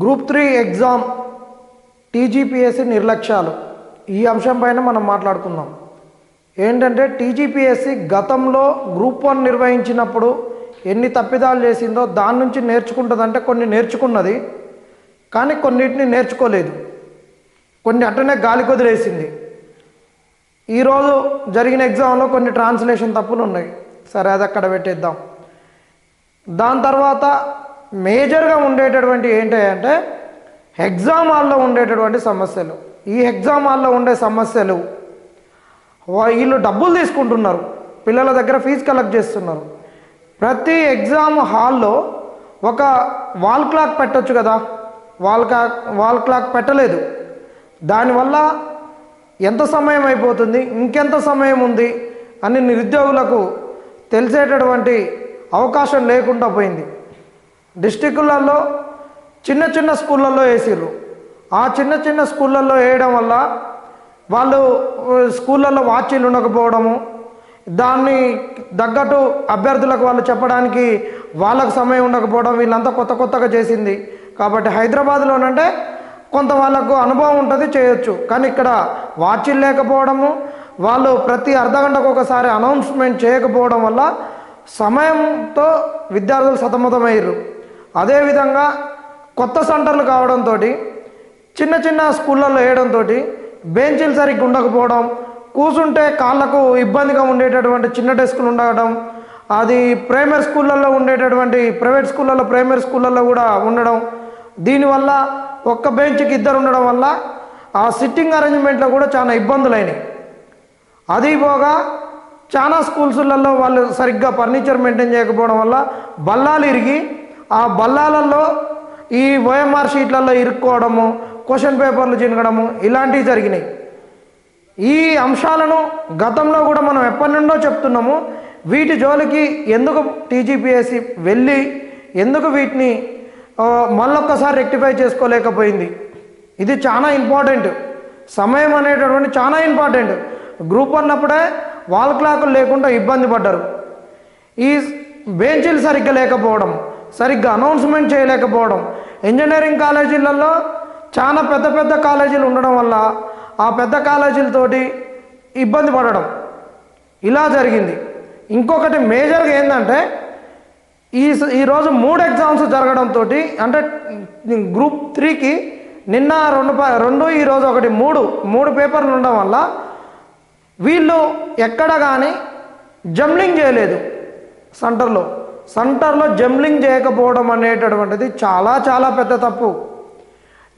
Group three exam TGPSC నిర్లక్ష్యాలు. ఈ అంశం పైన మనం మాట్లాడుకుందాం. ఏంటంటే టీజీపీఎస్సీ గతంలో గ్రూప్ వన్ నిర్వహించినప్పుడు ఎన్ని తప్పిదాలు చేసిందో దాని నుంచి నేర్చుకుంటుందంటే కొన్ని నేర్చుకున్నది కానీ కొన్నిటిని నేర్చుకోలేదు. కొన్ని అట్టనే గాలి కుదిరేసింది ఈరోజు జరిగిన ఎగ్జామ్లో కొన్ని ట్రాన్స్లేషన్ తప్పులు ఉన్నాయి సరే అది అక్కడ పెట్టేద్దాం. దాని తర్వాత మేజర్గా ఉండేటటువంటి ఏంటి అంటే ఎగ్జామ్ హాల్లో ఉండేటటువంటి సమస్యలు. ఈ ఎగ్జామ్ హాల్లో ఉండే సమస్యలు వీళ్ళు డబ్బులు తీసుకుంటున్నారు. పిల్లల దగ్గర ఫీజు కలెక్ట్ చేస్తున్నారు. ప్రతి ఎగ్జామ్ హాల్లో ఒక వాల్ క్లాక్ పెట్టొచ్చు కదా? వాల్ క్లాక్ వాల్ క్లాక్ పెట్టలేదు. దానివల్ల ఎంత సమయం అయిపోతుంది? ఇంకెంత సమయం ఉంది? అని నిరుద్యోగులకు తెలిసేటటువంటి అవకాశం లేకుండా పోయింది. డిస్టిక్లలో చిన్న చిన్న స్కూళ్ళల్లో వేసిర్రు. ఆ చిన్న చిన్న స్కూళ్ళల్లో వేయడం వల్ల వాళ్ళు స్కూళ్ళల్లో వాచీలు ఉండకపోవడము దాన్ని తగ్గట్టు అభ్యర్థులకు వాళ్ళు చెప్పడానికి వాళ్ళకు సమయం ఉండకపోవడం వీళ్ళంతా కొత్త కొత్తగా చేసింది. కాబట్టి హైదరాబాద్లోనంటే కొంత వాళ్ళకు అనుభవం ఉంటుంది చేయొచ్చు. కానీ ఇక్కడ వాచీలు లేకపోవడము వాళ్ళు ప్రతి అర్ధగంటకు ఒకసారి అనౌన్స్మెంట్ చేయకపోవడం వల్ల సమయంతో విద్యార్థులు సతమతమయ్యారు అదేవిధంగా కొత్త సెంటర్లు కావడంతో చిన్న చిన్న స్కూళ్ళల్లో వేయడంతో బెంచీలు సరిగ్గా ఉండకపోవడం కూర్చుంటే కాళ్ళకు ఇబ్బందిగా ఉండేటటువంటి చిన్న డెస్కులు ఉండడం అది ప్రైమరీ స్కూళ్ళల్లో ఉండేటటువంటి ప్రైవేట్ స్కూళ్ళల్లో ప్రైమరీ స్కూళ్ళల్లో కూడా ఉండడం దీనివల్ల ఒక్క బెంచ్కి ఇద్దరు ఉండడం వల్ల ఆ సిట్టింగ్ అరేంజ్మెంట్లో కూడా చాలా ఇబ్బందులు అయినాయి అది పోగా చాలా స్కూల్స్లలో వాళ్ళు సరిగ్గా ఫర్నిచర్ మెయింటైన్ చేయకపోవడం వల్ల బల్లాలు ఇరిగి ఆ బల్లాలలో ఈ ఓఎంఆర్ షీట్లలో ఇరుక్కోవడము క్వశ్చన్ పేపర్లు చినగడము ఇలాంటివి జరిగినాయి. ఈ అంశాలను గతంలో కూడా మనం ఎప్పటి నుండో చెప్తున్నాము. వీటి జోలికి ఎందుకు టీజీపీఎస్సి వెళ్ళి ఎందుకు వీటిని మళ్ళొక్కసారి రెక్టిఫై చేసుకోలేకపోయింది. ఇది చాలా ఇంపార్టెంట్. సమయం అనేటటువంటి చాలా ఇంపార్టెంట్. గ్రూప్ అన్నప్పుడే వాల్ క్లాకులు లేకుండా ఇబ్బంది పడ్డారు. ఈ బెంచీలు సరిగ్గా లేకపోవడం సరిగ్గా అనౌన్స్మెంట్ చేయలేకపోవడం. ఇంజనీరింగ్ కాలేజీలలో చాలా పెద్ద పెద్ద కాలేజీలు ఉండడం వల్ల ఆ పెద్ద కాలేజీలతోటి ఇబ్బంది పడడం ఇలా జరిగింది. ఇంకొకటి మేజర్గా ఏంటంటే ఈ ఈరోజు మూడు ఎగ్జామ్స్ జరగడంతో అంటే గ్రూప్ త్రీకి నిన్న రెండు రెండు ఈరోజు ఒకటి మూడు మూడు పేపర్లు ఉండడం వల్ల వీళ్ళు ఎక్కడ కానీ జంబ్లింగ్ చేయలేదు సెంటర్లో. సెంటర్లో జంబ్లింగ్ చేయకపోవడం అనేటటువంటిది చాలా చాలా పెద్ద తప్పు.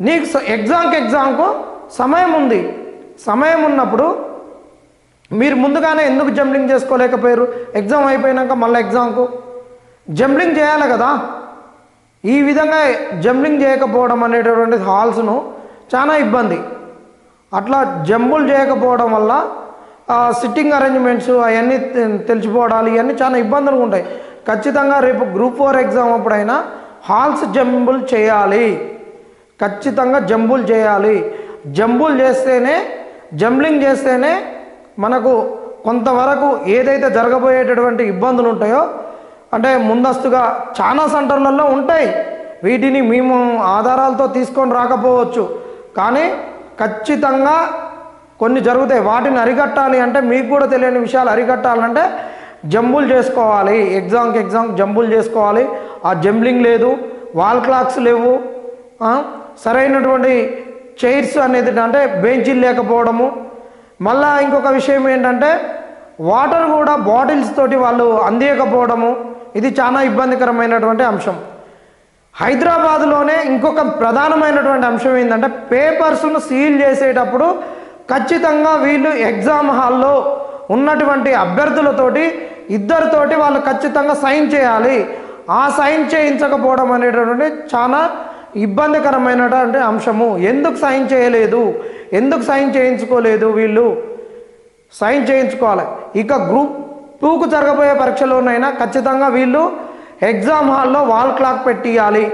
నీకు స- ఎగ్జామ్కి ఎగ్జామ్కు సమయం ఉంది. సమయం ఉన్నప్పుడు మీరు ముందుగానే ఎందుకు జంబ్లింగ్ చేసుకోలేకపోయారు? ఎగ్జామ్ అయిపోయినాక మళ్ళీ ఎగ్జామ్కు. జంబ్లింగ్ చేయాలి కదా. ఈ విధంగా జంబ్లింగ్ చేయకపోవడం అనేటటువంటి హాల్స్ను చాలా ఇబ్బంది. అట్లా జంబులు చేయకపోవడం వల్ల సిట్టింగ్ అరేంజ్మెంట్స్ అవన్నీ తెలిసిపోవడాలు ఇవన్నీ చాలా ఇబ్బందులు ఉంటాయి ఖచ్చితంగా రేపు గ్రూప్ ఫోర్ ఎగ్జామ్ అప్పుడైనా హాల్స్ జంబుల్ చేయాలి. ఖచ్చితంగా జంబుల్ చేయాలి. జంబుల్ చేస్తేనే జంబ్లింగ్ చేస్తేనే మనకు కొంతవరకు ఏదైతే జరగబోయేటటువంటి ఇబ్బందులు ఉంటాయో అంటే ముందస్తుగా చాలా సెంటర్లలో ఉంటాయి. వీటిని మేము ఆధారాలతో తీసుకొని రాకపోవచ్చు. కానీ ఖచ్చితంగా కొన్ని జరుగుతాయి. వాటిని అరికట్టాలి అంటే మీకు కూడా తెలియని విషయాలు అరికట్టాలంటే జంబులు చేసుకోవాలి. ఎగ్జామ్కి ఎగ్జామ్ జంబులు చేసుకోవాలి. ఆ జంబ్లింగ్ లేదు. వాల్ క్లాక్స్ లేవు. సరైనటువంటి చైర్స్ అనేది అంటే బెంచీలు లేకపోవడము. మళ్ళా ఇంకొక విషయం ఏంటంటే వాటర్ కూడా బాటిల్స్ తోటి వాళ్ళు అందియకపోవడము ఇది చాలా ఇబ్బందికరమైనటువంటి అంశం. హైదరాబాద్లోనే ఇంకొక ప్రధానమైనటువంటి అంశం ఏంటంటే పేపర్స్ను సీల్ చేసేటప్పుడు ఖచ్చితంగా వీళ్ళు ఎగ్జామ్ హాల్లో ఉన్నటువంటి అభ్యర్థులతోటి ఇద్దరితోటి వాళ్ళు ఖచ్చితంగా సైన్ చేయాలి. ఆ సైన్ చేయించకపోవడం అనేటటువంటి చాలా ఇబ్బందికరమైనటువంటి అంశము. ఎందుకు సైన్ చేయలేదు? ఎందుకు సైన్ చేయించుకోలేదు వీళ్ళు? సైన్ చేయించుకోవాలి. ఇక గ్రూప్ టూకు జరగబోయే పరీక్షలోనైనా ఖచ్చితంగా వీళ్ళు ఎగ్జామ్ హాల్లో వాల్ క్లాక్ పెట్టియాలి.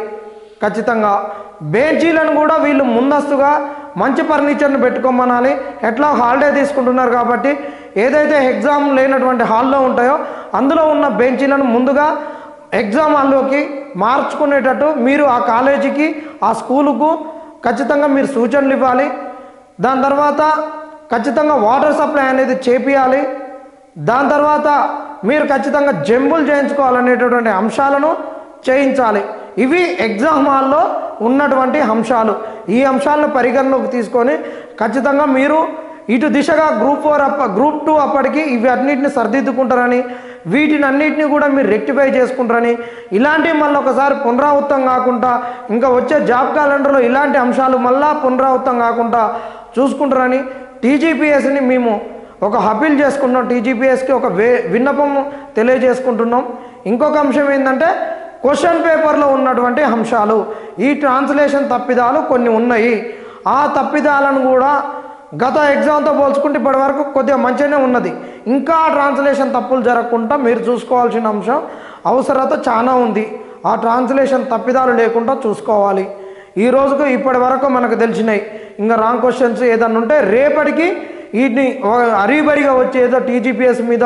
ఖచ్చితంగా. బెంచీలను కూడా వీళ్ళు ముందస్తుగా మంచి ఫర్నిచర్ని పెట్టుకోమనాలి. ఎట్లా హాలిడే తీసుకుంటున్నారు కాబట్టి ఏదైతే ఎగ్జామ్ లేనటువంటి హాల్లో ఉంటాయో అందులో ఉన్న బెంచీలను ముందుగా ఎగ్జామ్ హాల్లోకి మార్చుకునేటట్టు మీరు ఆ కాలేజీకి ఆ స్కూలుకు ఖచ్చితంగా మీరు సూచనలు ఇవ్వాలి. దాని తర్వాత ఖచ్చితంగా వాటర్ సప్లై అనేది చేపియాలి. దాని తర్వాత మీరు ఖచ్చితంగా జంబులు చేయించుకోవాలనేటటువంటి అంశాలను చేయించాలి. ఇవి ఎగ్జామ్ హాల్లో ఉన్నటువంటి అంశాలు. ఈ అంశాలను పరిగణలోకి తీసుకొని ఖచ్చితంగా మీరు ఇటు దిశగా గ్రూప్ ఫోర్ అప్ప గ్రూప్ టూ అప్పటికి ఇవి అన్నింటిని సరిదిద్దుకుంటారని వీటిని అన్నిటిని కూడా మీరు రెక్టిఫై చేసుకుంటారని ఇలాంటివి మళ్ళీ ఒకసారి పునరావృతం కాకుండా ఇంకా వచ్చే జాబ్ క్యాలెండర్లో ఇలాంటి అంశాలు మళ్ళా పునరావృతం కాకుండా చూసుకుంటారని టీజీపీఎస్ని మేము ఒక అపీల్ చేసుకుంటున్నాం. టీజీపీఎస్కి ఒక వే విన్నపం తెలియజేసుకుంటున్నాం. ఇంకొక అంశం ఏంటంటే క్వశ్చన్ పేపర్లో ఉన్నటువంటి అంశాలు ఈ ట్రాన్స్లేషన్ తప్పిదాలు కొన్ని ఉన్నాయి. ఆ తప్పిదాలను కూడా గత ఎగ్జామ్తో పోల్చుకుంటే ఇప్పటి వరకు కొద్దిగా మంచిగానే ఉన్నది. ఇంకా ట్రాన్స్లేషన్ తప్పులు జరగకుండా మీరు చూసుకోవాల్సిన అంశం అవసరత చాలా ఉంది. ఆ ట్రాన్స్లేషన్ తప్పిదాలు లేకుండా చూసుకోవాలి. ఈ రోజుకు ఇప్పటి వరకు మనకు తెలిసినాయి. ఇంకా రాంగ్ క్వశ్చన్స్ ఏదన్నా ఉంటే రేపటికి వీటిని అరీబరిగా వచ్చి ఏదో టీజీపీఎస్ మీద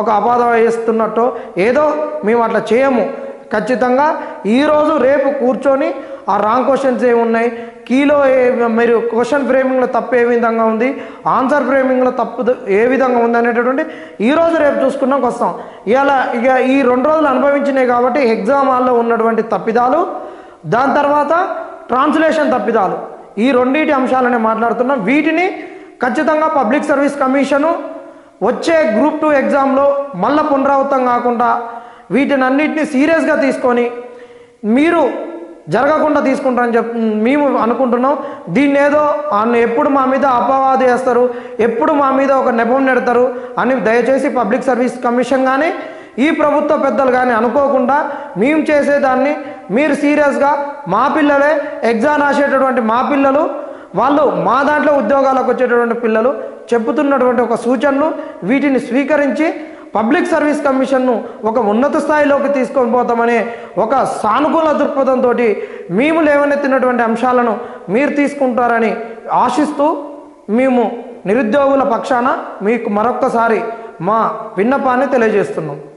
ఒక అపాధ వేస్తున్నట్టు ఏదో మేము అట్లా చేయము. ఖచ్చితంగా ఈరోజు రేపు కూర్చొని ఆ రాంగ్ క్వశ్చన్స్ ఏమున్నాయి కీలో ఏ- మీరు క్వశ్చన్ ఫ్రేమింగ్లో తప్పు ఏ విధంగా ఉంది? ఆన్సర్ ఫ్రేమింగ్లో తప్పు ఏ విధంగా ఉంది అనేటటువంటి ఈరోజు రేపు చూసుకున్నాక వస్తాం. ఇలా ఇక ఈ రెండు రోజులు అనుభవించినాయి కాబట్టి ఎగ్జామ్ హాల్లో ఉన్నటువంటి తప్పిదాలు దాని తర్వాత ట్రాన్స్లేషన్ తప్పిదాలు. ఈ రెండింటి అంశాలనే మాట్లాడుతున్నాం. వీటిని ఖచ్చితంగా పబ్లిక్ సర్వీస్ కమిషను వచ్చే గ్రూప్ టూ ఎగ్జామ్లో మళ్ళా పునరావృతం కాకుండా వీటిని అన్నిటిని సీరియస్గా తీసుకొని మీరు జరగకుండా తీసుకుంటారని చెప్ మేము అనుకుంటున్నాం. దీన్ని ఏదో అన్న ఎప్పుడు మా మీద అపవాదు వేస్తారు ఎప్పుడు మా మీద ఒక నెపం నెడతారు అని దయచేసి పబ్లిక్ సర్వీస్ కమిషన్ కానీ ఈ ప్రభుత్వ పెద్దలు కానీ అనుకోకుండా మేము చేసేదాన్ని. మీరు సీరియస్గా మా పిల్లలే ఎగ్జామ్ రాసేటటువంటి మా పిల్లలు వాళ్ళు మా దాంట్లో ఉద్యోగాలకు వచ్చేటటువంటి పిల్లలు చెబుతున్నటువంటి ఒక సూచనలు వీటిని స్వీకరించి పబ్లిక్ సర్వీస్ కమిషన్ను ఒక ఉన్నత స్థాయిలోకి తీసుకొని పోతామనే ఒక సానుకూల దృక్పథంతో మేము లేవనెత్తినటువంటి అంశాలను మీరు తీసుకుంటారని ఆశిస్తూ మేము నిరుద్యోగుల పక్షాన మీకు మరొక్కసారి మా విన్నపాన్ని తెలియజేస్తున్నాం.